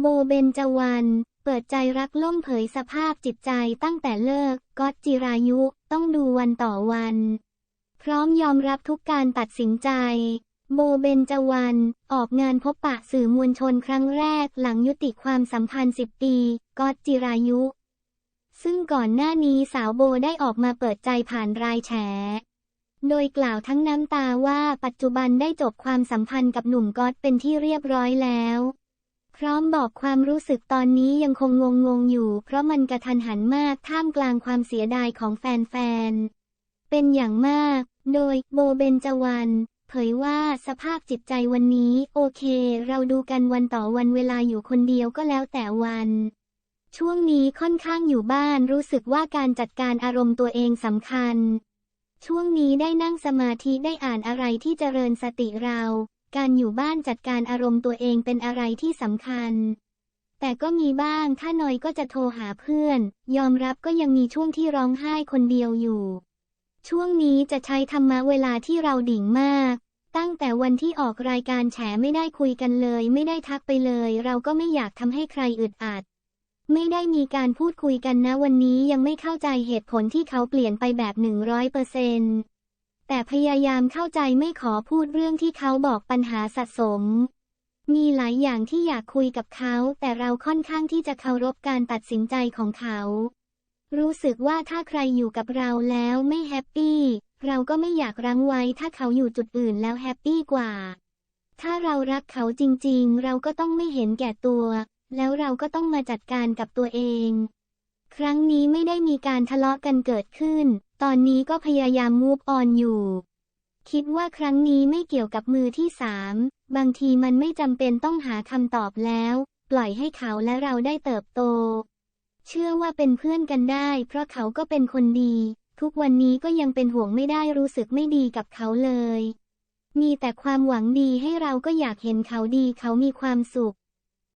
โบเบนจวรรณเปิดใจรักล่มเผยสภาพจิตใจตั้งแต่เลิกก๊อตจิรายุต้องดูวันต่อวัน พร้อมยอมรับทุกการตัดสินใจโบเบนจวรรณออกงานพบปะสื่อมวลชนครั้งแรกหลังยุติความสัมพันธ์ 10 ปีก๊อตจิรายุ ซึ่งก่อนหน้านี้สาวโบได้ออกมาเปิดใจผ่านรายแฉโดยกล่าวทั้งน้ำตาว่าปัจจุบันได้จบความสัมพันธ์กับหนุ่มก๊อตเป็นที่เรียบร้อยแล้ว บอกความรู้สึกตอนนี้ยังคงงงงๆอยู่ เพราะมันกระทันหันมากท่ามกลางความเสียดายของแฟนๆ เป็นอย่างมาก โดยโบเบนจวรรณเผยว่าสภาพจิตใจวันนี้ โอเค เราดูกันวันต่อวันเวลาอยู่คนเดียวก็แล้วแต่วัน ช่วงนี้ค่อนข้างอยู่บ้านรู้สึกว่าการจัดการอารมณ์ตัวเองสำคัญช่วงนี้ได้นั่งสมาธิได้อ่านอะไรที่เจริญสติเรา การอยู่บ้านจัดการอารมณ์ตัวเองเป็นอะไรที่สำคัญ แต่ก็มีบ้างถ้าน้อยก็จะโทรหาเพื่อน ยอมรับก็ยังมีช่วงที่ร้องไห้คนเดียวอยู่ ช่วงนี้จะใช้ธรรมะเวลาที่เราดิ่งมาก ตั้งแต่วันที่ออกรายการแฉไม่ได้คุยกันเลย ไม่ได้ทักไปเลย เราก็ไม่อยากทำให้ใครอึดอัด ไม่ได้มีการพูดคุยกันนะวันนี้ยังไม่เข้าใจเหตุผลที่เขาเปลี่ยนไปแบบหนึ่งร้อยเปอร์เซ็นต์ แต่พยายามเข้าใจไม่ขอพูดเรื่องที่เขาบอกปัญหาสะสม มีหลายอย่างที่อยากคุยกับเขา แต่เราค่อนข้างที่จะเคารพการตัดสินใจของเขา รู้สึกว่าถ้าใครอยู่กับเราแล้วไม่แฮปปี้ เราก็ไม่อยากรั้งไว้ถ้าเขาอยู่จุดอื่นแล้วแฮปปี้กว่า ถ้าเรารักเขาจริงๆ เราก็ต้องไม่เห็นแก่ตัว แล้วเราก็ต้องมาจัดการกับตัวเอง ครั้งนี้ไม่ได้มีการทะเลาะกันเกิดขึ้น ตอนนี้ก็พยายามมูฟออนอยู่ คิดว่าครั้งนี้ไม่เกี่ยวกับมือที่สาม บางทีมันไม่จำเป็นต้องหาคำตอบแล้ว ปล่อยให้เขาและเราได้เติบโต เชื่อว่าเป็นเพื่อนกันได้ เพราะเขาก็เป็นคนดี ทุกวันนี้ก็ยังเป็นห่วงไม่ได้รู้สึกไม่ดีกับเขาเลย มีแต่ความหวังดีให้เราก็อยากเห็นเขาดีเขามีความสุข